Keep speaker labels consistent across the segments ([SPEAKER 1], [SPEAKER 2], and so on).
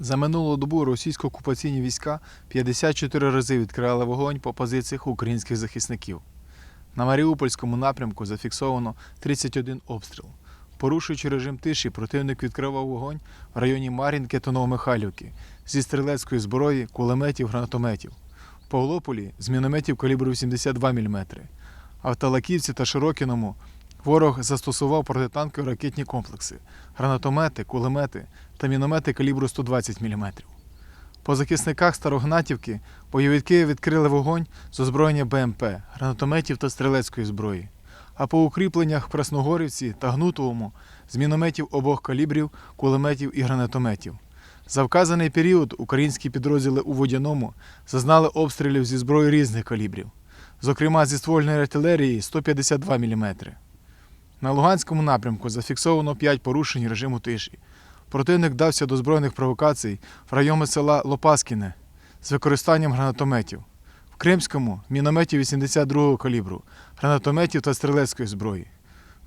[SPEAKER 1] За минулу добу російсько-окупаційні війська 54 рази відкривали вогонь по позиціях українських захисників. На Маріупольському напрямку зафіксовано 31 обстріл. Порушуючи режим тиші, противник відкривав вогонь в районі Мар'їнки та Новомихайлівки зі стрілецької зброї, кулеметів, гранатометів. В Павлополі з мінометів калібру 82 мм. А в Талаківці та Широкіному ворог застосував протитанкові ракетні комплекси, гранатомети, кулемети та міномети калібру 120 мм. По захисниках Старогнатівки бойовики відкрили вогонь з озброєння БМП, гранатометів та стрілецької зброї. А по укріпленнях в Красногорівці та Гнутовому з мінометів обох калібрів, кулеметів і гранатометів. За вказаний період українські підрозділи у Водяному зазнали обстрілів зі зброї різних калібрів, зокрема зі ствольної артилерії 152 мм. На Луганському напрямку зафіксовано 5 порушень режиму тиші. Противник дався до збройних провокацій в райони села Лопаскіне з використанням гранатометів. В Кримському мінометів 82-го калібру, гранатометів та стрілецької зброї.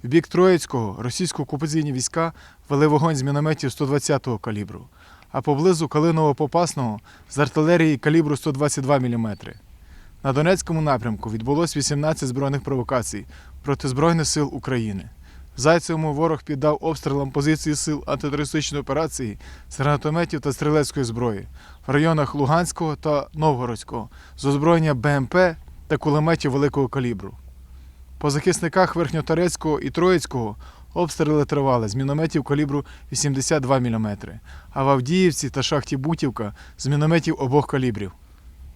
[SPEAKER 1] В бік Троїцького російсько-окупаційні війська вели вогонь з мінометів 120-го калібру, а поблизу Калиново-Попасного з артилерії калібру 122 мм. На Донецькому напрямку відбулось 18 збройних провокацій проти Збройних сил України. Зайцевому ворог піддав обстрілам позиції сил антитерористичної операції з гранатометів та стрілецької зброї в районах Луганського та Новгородського з озброєння БМП та кулеметів великого калібру. По захисниках Верхньоторецького і Троїцького обстріли тривали з мінометів калібру 82 мм, а в Авдіївці та шахті Бутівка з мінометів обох калібрів.